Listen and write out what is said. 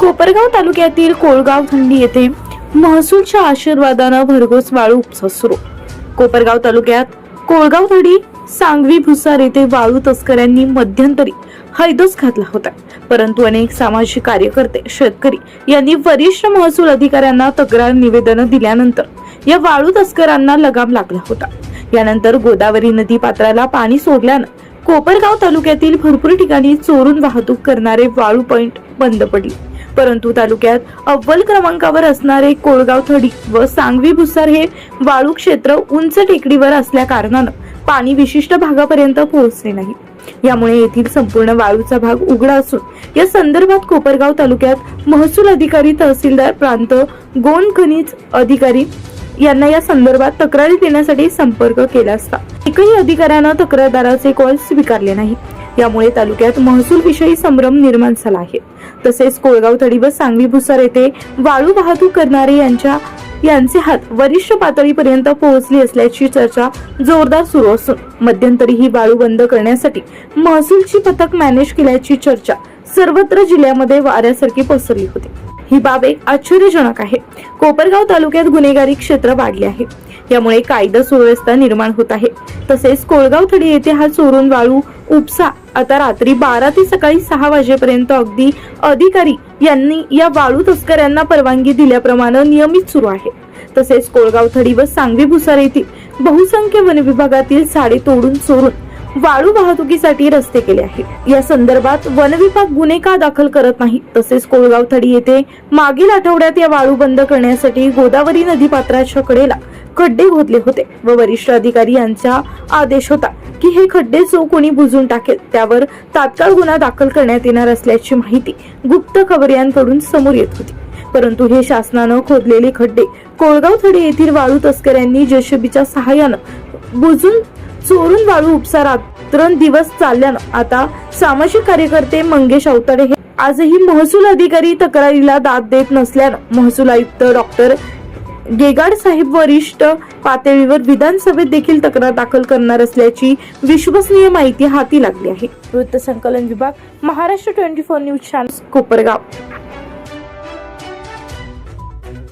कोपरगाव तालुक्यातील कोळगाव थंडी येथे महसूलच्या आशीर्वादानं भरघोस वाळू उपसा सुरू. कोपरगाव तालुक्यात कोळगाव थडी सांगवी भुसार येथे वाळू तस्करांनी मध्यंतरी हैदोस घातला होता. परंतु अनेक सामाजिक कार्यकर्ते शेतकरी यांनी वरिष्ठ महसूल अधिकाऱ्यांना तक्रार निवेदन दिल्यानंतर या वाळू तस्करांना लगाम लागला होता. यानंतर गोदावरी नदी पात्राला पाणी सोडल्यानं कोपरगाव तालुक्यातील भरपूर ठिकाणी चोरून वाहतूक करणारे वाळू पॉइंट बंद पडले. परंतु तालुक्यात अव्वल क्रमांकावर असणारे कोळगाव थडी व सांगवी भुसार हे वाळू क्षेत्र उंच टेकडीवर असल्या कारणानं पाणी विशिष्ट भागापर्यंत पोहोचले नाही. यामुळे येथील संपूर्ण वाळूचा भाग उघडा असून या संदर्भात कोपरगाव तालुक्यात महसूल अधिकारी तहसीलदार प्रांत गोंड खनिज अधिकारी यांना या संदर्भात तक्रारी देण्यासाठी संपर्क केला असता. एकही अधिकाऱ्यानं तक्रारदाराचे कॉल स्वीकारले नाही. यामुळे तालुक्यात महसूल विषयी संभ्रम निर्माण झाला आहे. तसेच कोळगाव तळी व सांगवी भुसार येथे वाळू वाहतूक करणारे यांच्या यांचे हात वरिष्ठ पातळीपर्यंत पोहोचली असल्याची चर्चा जोरदार सुरू असून मध्यंतरी ही वाळू बंद करण्यासाठी महसूलची पथक मॅनेज केल्याची चर्चा सर्वत्र जिल्ह्यामध्ये वाऱ्यासारखी पसरली होती. ही बाब एक आश्चर्यजनक आहे. कोपरगाव तालुक्यात गुन्हेगारी क्षेत्र वाढले आहे. यामुळे कायदा सुव्यवस्था निर्माण होत आहे. तसेच कोळगाव थडी येथे हा चोरून वाळू उपसा आता रात्री बारा ते सकाळी सहा वाजेपर्यंत अगदी अधिकारी यांनी या वाळू तस्करांना परवानगी दिल्याप्रमाणे नियमित सुरू आहे. तसेच कोळगाव थडी व सांगवी भुसार येथील बहुसंख्य वन विभागातील साडे तोडून चोरून वाळू वाहतुकीसाठी रस्ते केले आहेत. या संदर्भात वन विभाग गुन्हे का दाखल करत नाही? तसेच कोळगाव थडी येथे मागील आठवड्यात या वाळू बंद करण्यासाठी गोदावरी नदी पात्राच्या कडेला खड्डे खोदले होते व वरिष्ठ अधिकारी यांचा आदेश होता की हे खड्डे जो कोणी बुजून टाकेल त्यावर तात्काळ गुन्हा दाखल करण्यात येणार असल्याची माहिती गुप्त खबऱ्यांकडून समोर येत होती. परंतु हे शासनानं खोदलेले खड्डे कोळगाव थडे येथील वाळू तस्करांनी जेसीबीच्या सहाय्यानं बुजून चोरून वाळू उपसारात. त्रण दिवस चालल्यानं आता सामाजिक कार्यकर्ते मंगेश अवतडे हे आजही महसूल अधिकारी तक्रारीला दाद देत नसल्यानं महसूल आयुक्त डॉक्टर गेगाड साहेब वरिष्ठ पातळीवर विधानसभेत देखील तक्रार दाखल करणार असल्याची विश्वसनीय माहिती हाती लागली आहे. वृत्त संकलन विभाग Maharashtra twenty four news channel Kopargaon.